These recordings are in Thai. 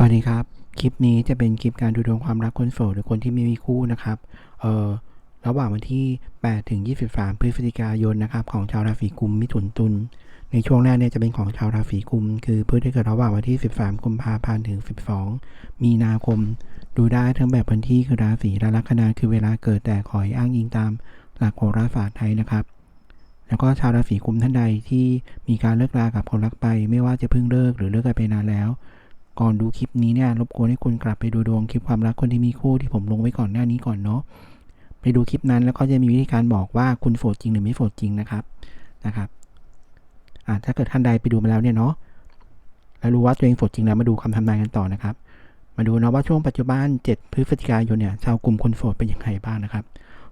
สวัสดีครับ คลิปนี้จะเป็นคลิปการดูดวงความรักคนโสดหรือคนที่ไม่มีคู่นะครับ เอ่อ ระหว่างวันที่ 8 ถึง 23 พฤศจิกายนนะครับ ของชาวราศีกุมมิถุนตุล ในช่วงแรกเนี่ยจะเป็นของชาวราศีกุม คือผู้ที่เกิดระหว่างวันที่ 13 กุมภาพันธ์ถึง 12 มีนาคม ดูได้ทั้งแบบวันที่คือราศีและลัคนาคือเวลาเกิดแต่ขอให้อ้างอิงตามหลักโหราศาสตร์ไทยนะครับแล้วก็ชาวราศีกุมท่านใดที่มีการเลิกรากับคนรักไป ไม่ว่าจะเพิ่งเลิกหรือเลิกกันไปนานแล้ว ก่อนดูคลิปนี้เนี่ยรบกวนให้คุณกลับไปดูดวงคลิปความรักคนที่มีคู่ที่ผมลงไว้ก่อนหน้านี้ก่อนเนาะไปดูคลิปนั้นแล้วก็จะมีวิธีการบอกว่าคุณโสดจริงหรือไม่โสดจริงนะครับนะครับอ่าถ้าเกิดท่านใดไปดูมาแล้วเนี่ยเนาะแล้วรู้ว่าตัวเองโสดจริงแล้วมาดูคำทำนายกันต่อนะครับ มาดูนะว่าช่วงปัจจุบัน 7 พฤศจิกายนเนี่ยชาวกลุ่มคนโสดเป็นยังไงบ้างนะครับ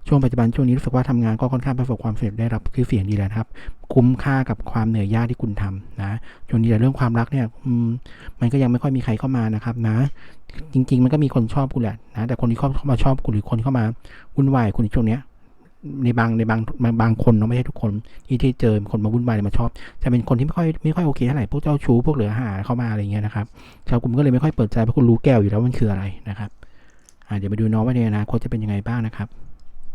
ช่วงปัจจุบันช่วงนี้รู้สึกว่าทำงานก็ค่อนข้างประสบความสำเร็จได้รับคือเสียงดีแล้วครับ คุ้มค่ากับความเหนื่อยยากที่คุณทำนะช่วงนี้แต่เรื่องความรักเนี่ยมันก็ยังไม่ค่อยมีใครเข้ามานะครับนะ จริง ๆ มันก็มีคนชอบคุณแหละนะแต่คนที่เข้ามาชอบคุณหรือคนเข้ามาวุ่นวายคุณในช่วงเนี้ยในบางในบางบางบางคนเนาะไม่ใช่ทุกคนที่ที่เจอคนมาวุ่นวายมาชอบจะเป็นคนที่ไม่ค่อยไม่ค่อยโอเคเท่าไหร่พวกเจ้าชู้พวกเหลือหาเข้ามาอะไรเงี้ยนะครับชาวกลุ่มก็เลยไม่ค่อยเปิดใจเพราะคุณรู้แก้วอยู่แล้วมันคืออะไรนะครับเดี๋ยวมาดูน้องว่าในอนาคตจะเป็นยังไงบ้างนะครับ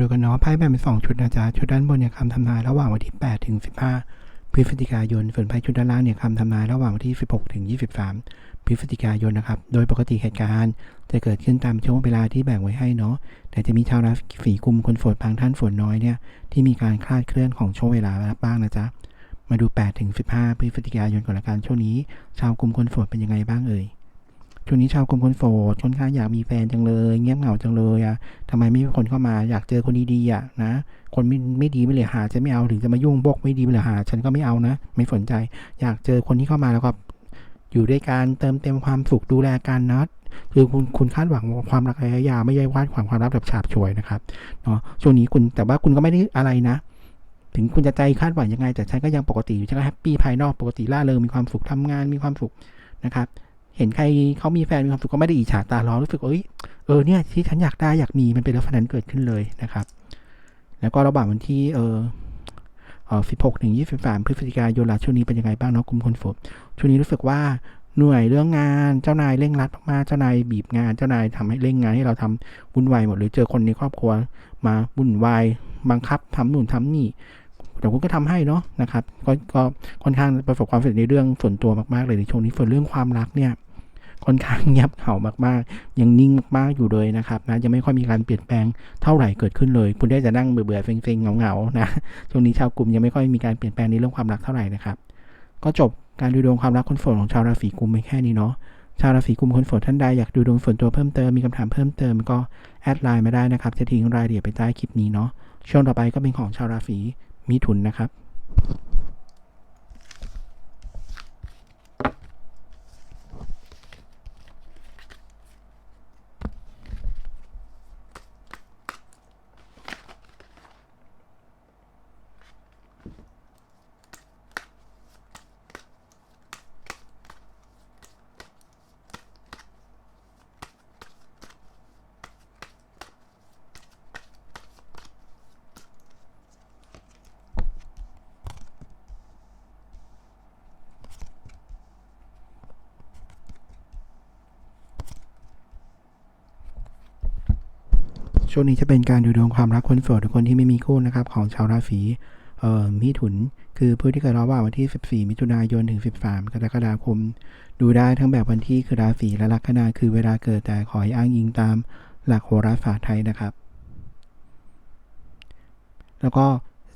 ดูกันเนาะไพ่แบ่งเป็นสองชุดนะจ๊ะ ชุดด้านบนเนี่ยคำทำนายระหว่างวันที่ 8 ถึง 15 พฤศจิกายน ส่วนไพ่ชุดด้านล่างเนี่ยคำทำนายระหว่างวันที่ 16 ถึง 23 พฤศจิกายนนะครับ โดยปกติเหตุการณ์จะเกิดขึ้นตามช่วงเวลาที่แบ่งไว้ให้เนาะ แต่จะมีชาวราศีกุมคนโสดบางท่านฝนน้อยเนี่ยที่มีการคลาดเคลื่อนของช่วงเวลาบ้างนะจ๊ะ มาดู8ถึง15 พฤศจิกายนก่อนละกันช่วงนี้ ชาวกลุ่มคนโสดเป็นยังไงบ้างเอ่ย ช่วงนี้ชาวกลุ่มคนโสดค่อนข้างอยากมีแฟนจังเลย เงียบเหงาจังเลยอะทำไมไม่มีคนเข้ามาอยากเจอคนดีๆอะนะ คนไม่ไม่ดีไม่เหลือหาจะไม่เอาถึงจะมายุ่งบกไม่ดีไม่เหลือหา ฉันก็ไม่เอานะ ไม่สนใจ อยากเจอคนที่เข้ามาแล้วก็อยู่ด้วยกันเติมเต็มความสุขดูแลกันนะคือคุณคุณคาดหวังความรักระยะยาวไม่ใช่วาดความความรักแบบฉาบฉวยนะครับเนาะช่วงนี้คุณแต่ว่าคุณก็ไม่ได้อะไรนะถึงคุณจะใจคาดหวังยังไง แต่ฉันก็ยังปกติอยู่ฉันก็แฮปปี้ภายนอกปกติล่าเริงมีความสุขทำงานมีความสุขนะครับ เห็นใครเขามีแฟนมีความสุขก็ไม่ได้อิจฉาตาร้อนรู้สึกเอ้ยเออเนี่ยที่ฉันอยากได้อยากมีมันเป็นลักษณะนั้นเกิดขึ้นเลยนะครับ แล้วก็ระหว่างวันที่เออเออ16ถึง23พฤศจิกายนล่ะช่วงนี้เป็นยังไงบ้างเนาะกลุ่มคนโสดช่วงนี้รู้สึกว่าเหนื่อยเรื่องงานเจ้านายเร่งรัดมากเจ้านายบีบงาน เจ้านายทำให้เร่งงานให้เราทำวุ่นวายหมดหรือเจอคนในครอบครัว มาวุ่นวายบังคับทำนู่นทำนี่ แต่คุณก็ทำให้เนาะนะครับก็ก็ค่อนข้างประสบความสำเร็จในเรื่องส่วนตัวมากๆเลยในช่วงนี้ส่วนเรื่องความรักเนี่ยค่อนข้างเงียบเหามากๆ ยังนิ่งมากๆอยู่เลยนะครับนะยังไม่ค่อยมีการเปลี่ยนแปลงเท่าไหร่เกิดขึ้นเลย คุณได้จะนั่งเบื่อๆเซ็งๆเหงาๆนะช่วงนี้ชาวกลุ่มยังไม่ค่อยมีการเปลี่ยนแปลงในเรื่องความรักเท่าไหร่นะครับ ก็จบการดูดวงความรักคนโสดของชาวราศีกุมไปแค่นี้เนาะชาวราศีกุมคนโสดท่านใดอยากดูดวงส่วนตัวเพิ่มเติมมีคำถามเพิ่มเติมก็แอดไลน์มาได้นะครับจะทิ้งรายละเอียดไปใต้คลิปนี้เนาะช่วงต่อไปก็เป็นของชาวราศี มิถุนนะครับ ช่วงนี้จะเป็นการดูดวงความรักคนโสดหรือคนที่ไม่มีคู่นะครับ ของชาวราศีเอ่อมิถุน คือผู้ที่เกิดระหว่างวันที่ 14 มิถุนายนถึง 13 กรกฎาคม ดูได้ทั้งแบบวันที่คือราศีและลัคนาคือเวลาเกิดแต่ขอให้อ้างอิงตามหลักโหราศาสตร์ไทยนะครับ แล้วก็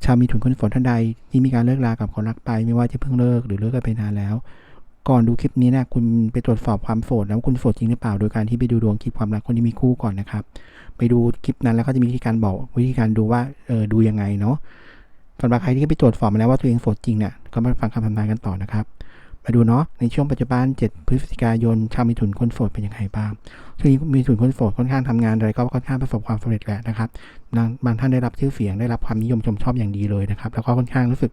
ชาวมีถุนคนโสดท่านใดที่มีการเลิกลากับคนรักไป ไม่ว่าจะเพิ่งเลิกหรือเลิกกันไปนานแล้ว ก่อนดูคลิปนี้นะคุณไปตรวจสอบความโสดแล้วาคุณโสดจริงหรือเปล่า โดยการที่ไปดูดวงคลิปความรักคนที่มีคู่ก่อนนะครับ ไปดูคลิปนั้นแล้วก็จะมีวิธีการบอกวิธีการดูว่าเออดูยังไงเนาะสำหรับใครที่ไปตรวจสอบมาแล้วว่าตัวเองโสดจริงเนี่ยก็มาฟังคำทำนายกันต่อนะครับมาดูเนาะในช่วงปัจจุบัน 7 พฤศจิกายนชาวมีถุนคนโสดเป็นยังไงบ้างช่วงนี้มีถุนคนโสดค่อนข้างทำงานอะไรก็ค่อนข้างประสบความสำเร็จแหละนะครับบางบางท่านได้รับชื่อเสียงได้รับความนิยมชมชอบอย่างดีเลยนะครับ แล้วก็ค่อนข้างรู้สึก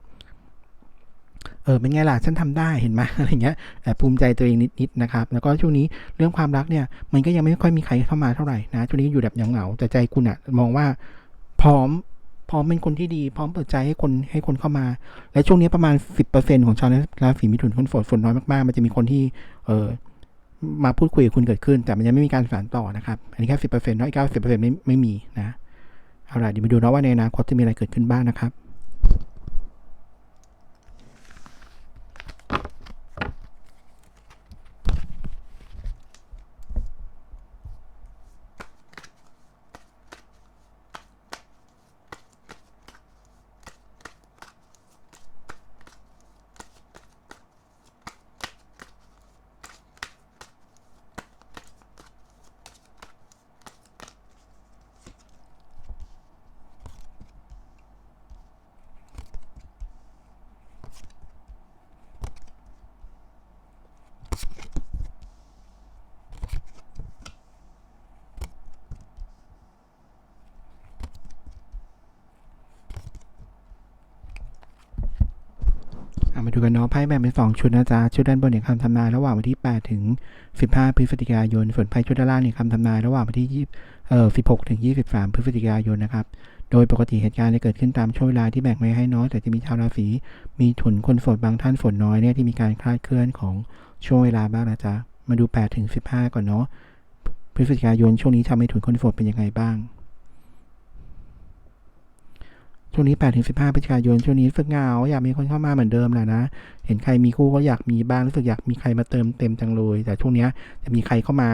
เออเป็นไงล่ะฉันทำได้เห็นไหมอะไรเงี้ยแอบภูมิใจตัวเองนิดๆนะครับแล้วก็ช่วงนี้เรื่องความรักเนี่ยมันก็ยังไม่ค่อยมีใครเข้ามาเท่าไหร่นะช่วงนี้อยู่แบบเหงาๆแต่ใจคุณอะมองว่าพร้อมพร้อมเป็นคนที่ดี พร้อมเปิดใจให้คนให้คนเข้ามา และช่วงนี้ประมาณ 10%ของชาวราศีมิถุนคนโสดฝนน้อยมากๆ มันจะมีคนที่เออมาพูดคุยกับคุณเกิดขึ้น แต่มันยังไม่มีการสานต่อนะครับ อันนี้แค่สิบเปอร์เซ็นต์น้อยเก้าสิบเปอร์เซ็นต์ไม่ไม่มีนะ เอาล่ะเดี๋ยวมาดูนะว่าในอนาคตจะมีอะไรเกิดขึ้นบ้างนะครับ ดูกันเนาะไพ่แบ่งเป็นสองชุดนะจ๊ะ ชุดด้านบนเนี่ยคำทำนายระหว่างวันที่ 8 ถึง 15 พฤศจิกายน ส่วนไพ่ชุดด้านล่างเนี่ยคำทำนายระหว่างวันที่20เอ่อ16 ถึง 23 พฤศจิกายนนะครับโดยปกติเหตุการณ์จะเกิดขึ้นตามช่วงเวลาที่แบ่งไว้ให้น้อยแต่จะมีชาวราศีมีถุนคนโสดบางท่านฝนน้อยเนี่ยที่มีการคลาดเคลื่อนของช่วงเวลาบ้างนะจ๊ะ มาดู8ถึง15 ก่อนเนาะพฤศจิกายนช่วงนี้ชาวมีถุนคนโสดเป็นยังไงบ้าง ช่วงนี้8ถึง15พฤศจิกายน ช่วงนี้รู้สึกเงาอยากมีคนเข้ามาเหมือนเดิมแหละนะ เห็นใครมีคู่ก็อยากมีบ้างรู้สึกอยากมีใครมาเติมเต็มจังเลย แต่ช่วงเนี้ยจะมีใครเข้ามา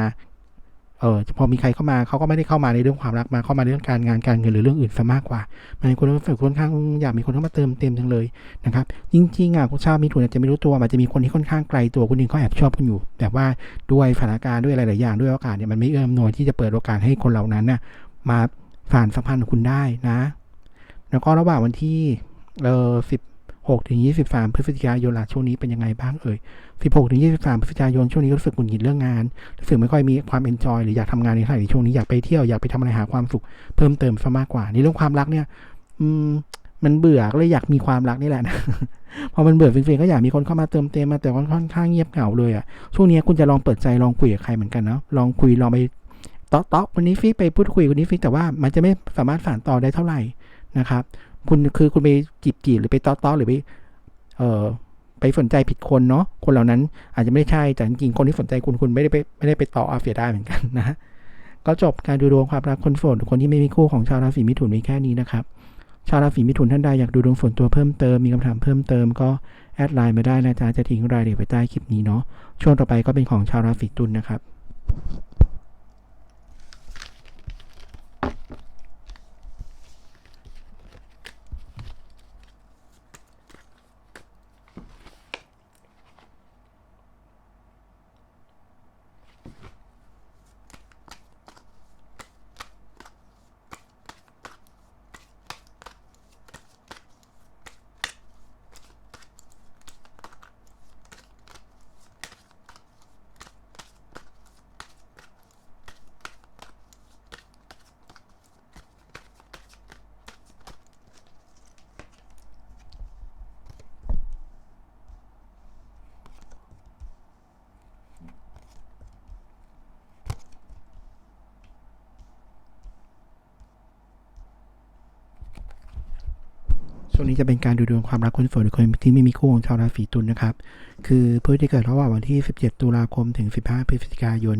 เออพอมีใครเข้ามาเขาก็ไม่ได้เข้ามาในเรื่องความรักมา เข้ามาในเรื่องการงานการเงินหรือเรื่องอื่นซะมากกว่ามันคนรู้สึกค่อนข้างอยากมีคนเข้ามาเติมเต็มจังเลยนะครับ จริงๆอะคุณชาวมีถุนอาจจะไม่รู้ตัวมันจะมีคนที่ค่อนข้างไกลตัวคนหนึ่งเขาแอบชอบคุณอยู่ แต่ว่าด้วยสถานการณ์ด้วยอะไรหลายอย่างด้วยโอกาสเนี่ยมันไม่เอื้ออำนวยที่จะเปิดโอกาสให้คนเหล่านั้นน่ะมาผ่านสัมพันธ์กับคุณได้นะ แล้วก็ระหว่างวันที่เอ่อ16ถึง23 พฤศจิกายนล่ะช่วงนี้เป็นยังไงบ้างเอ่ย 16ถึง23 พฤศจิกายนช่วงนี้รู้สึกหงุดหงิดเรื่องงาน รู้สึกไม่ค่อยมีความเอนจอยหรืออยากทำงานในเท่าไหร่ในช่วงนี้อยากไปเที่ยวอยากไปทำอะไรหาความสุขเพิ่มเติมซะมากกว่า ในเรื่องความรักเนี่ย อืม มันเบื่อเลยอยากมีความรักนี่แหละนะ พอมันเบื่อฟินๆก็อยากมีคนเข้ามาเติมเต็มมาแต่ค่อนข้างเงียบเหงาเลยอะ ช่วงนี้คุณจะลองเปิดใจลองคุยกับใครเหมือนกันเนาะ ลองคุยลองไปเตาะเตาะคนนี้ฟิไปพูดคุยคนนี้ฟิแต่ว่ามันจะไม่สามารถสานต่อได้เท่าไหร่ นะครับ คุณคือคุณไปจีบจีบหรือไปต้อต้อหรือไปเอ่อไปสนใจผิดคนเนาะคนเหล่านั้นอาจจะไม่ใช่แต่จริงคนที่สนใจคุณคุณไม่ได้ไปไม่ได้ไปต่ออาเสียได้เหมือนกันนะก็จบการดูดวงความรักคนโสดคนที่ไม่มีคู่ของชาวราศีมิถุนมีแค่นี้นะครับชาวราศีมิถุนท่านใดอยากดูดวงส่วนตัวเพิ่มเติมมีคำถามเพิ่มเติมก็แอดไลน์มาได้นะจ๊ะจะทิ้งรายละเอียดไว้ใต้คลิปนี้เนาะช่วงต่อไปก็เป็นของชาวราศีตุลนะครับ ช่วงนี้จะเป็นการดูดวงความรักคนโสดหรือคนที่ไม่มีคู่ของชาวราศีตุลนะครับ คือผู้ที่เกิดระหว่างวันที่ 17 ตุลาคมถึง 15 พฤศจิกายน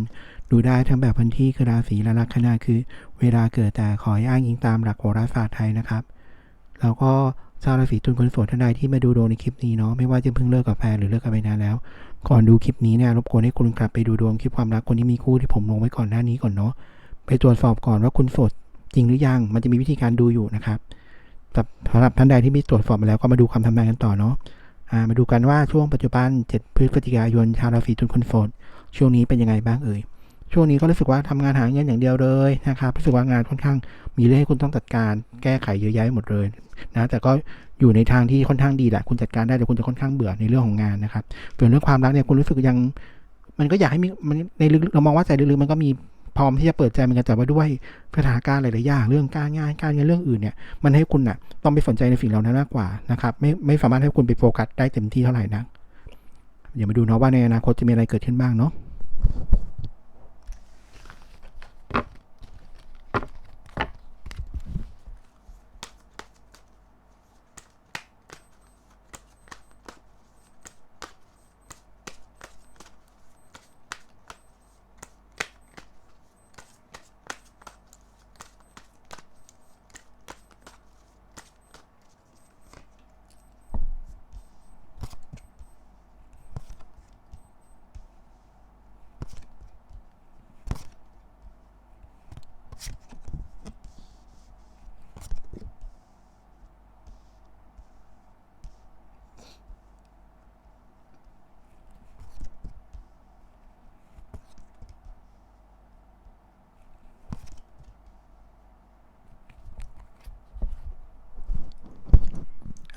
ดูได้ทั้งแบบวันที่คือราศีและลัคนาคือ เวลาเกิดแต่ขอให้อ้างอิงตามหลักโหราศาสตร์ไทยนะครับ แล้วก็ชาวราศีตุลคนโสดท่านใดที่มาดูดวงในคลิปนี้เนาะไม่ว่าจะเพิ่งเลิกกับแฟนหรือเลิกกันไปนานแล้ว ก่อนดูคลิปนี้เนี่ยรบกวนให้คุณกลับไปดูดวงคลิปความรักคนที่มีคู่ที่ผมลงไว้ก่อนหน้านี้ก่อนเนาะไปตรวจสอบก่อนว่าคุณโสดจริงหรือยัง มันจะมีวิธีการดูอยู่นะครับ สำหรับท่านใดที่มีตรวจสอบมาแล้วก็มาดูคำทำนายกันต่อเนาะมาดูกันว่าช่วงปัจจุบัน 7 พฤศจิกายนชาวราศีตุลคนโสดช่วงนี้เป็นยังไงบ้างเอ่ยช่วงนี้ก็รู้สึกว่าทำงานหาเงินอย่างเดียวเลยนะครับรู้สึกว่างานค่อนข้างมีเรื่องให้คุณต้องจัดการแก้ไขเยอะแยะหมดเลยนะแต่ก็อยู่ในทางที่ค่อนข้างดีแหละคุณจัดการได้แต่คุณจะค่อนข้างเบื่อในเรื่องของงานนะครับส่วนเรื่องความรักเนี่ยคุณรู้สึกยัง มันก็อยากให้มีมันในลึกๆเรามองว่าใจลึกๆมันก็มี พร้อมที่จะเปิดใจเหมือนกันแต่ว่าด้วยสถานการณ์หลายๆอย่างเรื่องการงานการเงินเรื่องอื่นเนี่ยมันให้คุณน่ะต้องไปสนใจในสิ่งเหล่านั้นมากกว่านะครับไม่ไม่สามารถให้คุณไปโฟกัสได้เต็มที่เท่าไหร่นะเดี๋ยวมาดูเนาะว่าในอนาคตจะมีอะไรเกิดขึ้นบ้างเนาะ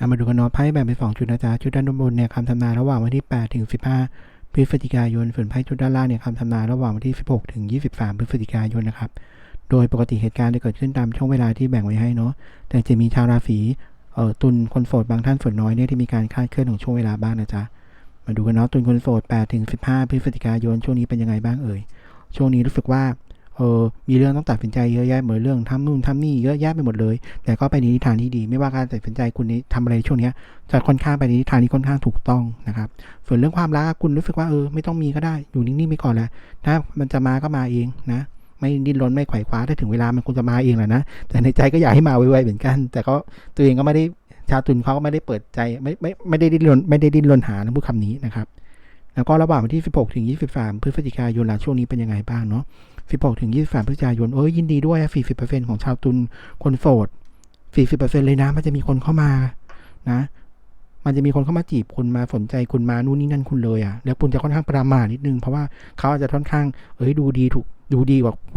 ามาดูกันเนาะไพ่แบ่งเป็นสองชุดนะจ๊ะชุดด้านบนเนี่ยคำทำนายระหว่างวันที่ 8 ถึง 15 พฤศจิกายน ส่วนไพ่ชุดด้านล่างเนี่ยคำทำนายระหว่างวันที่ 16 ถึง 23 พฤศจิกายนนะครับ โดยปกติเหตุการณ์จะเกิดขึ้นตามช่วงเวลาที่แบ่งไว้ให้เนาะ แต่จะมีชาวราศีเอ่อตุลคนโสดบางท่านส่วนน้อยเนี่ยที่มีการคลาดเคลื่อนของช่วงเวลาบ้างนะจ๊ะ มาดูกันเนาะตุลคนโสด8ถึง15 พฤศจิกายนช่วงนี้เป็นยังไงบ้างเอ่ย ช่วงนี้รู้สึกว่า เออมีเรื่องต้องตัดสินใจเยอะแยะเหมือนเรื่องทำนู่นทำนี่เยอะแยะไปหมดเลย แต่ก็ไปในทิศทางที่ดี ไม่ว่าการตัดสินใจคุณนี้ทำอะไรช่วงนี้จะค่อนข้างไปในทิศทางที่ค่อนข้างถูกต้องนะครับ ส่วนเรื่องความรักคุณรู้สึกว่าเออไม่ต้องมีก็ได้อยู่นิ่งๆไปก่อนแหละถ้ามันจะมาก็มาเองนะไม่ดิ้นรนไม่ไขว่คว้าถ้าถึงเวลามันคงจะมาเองแหละนะแต่ในใจก็อยากให้มาไวๆเหมือนกัน แต่ก็ตัวเองก็ไม่ได้ชาวตุลเขาก็ไม่ได้เปิดใจไม่ไม่ไม่ได้ดิ้นรนไม่ได้ดิ้นรนหานะพูดคำนี้นะครับแล้วก็ระหว่างวันที่ 16 ถึง 23 พฤศจิกายนล่ะช่วงนี้เป็นยังไงบ้างเนาะ 16ถึง23พฤศจิกายนเอ้ยยินดีด้วยอะ40%ของชาวตุนคนโสด 40%เลยนะ มันจะมีคนเข้ามานะ มันจะมีคนเข้ามาจีบคุณมาสนใจคุณมานู่นนี่นั่นคุณเลยอะแล้วคุณจะค่อนข้างประมาทนิดนึง เพราะว่าเขาอาจจะค่อนข้าง เอ้ยดูดีถูกดูดีกว่า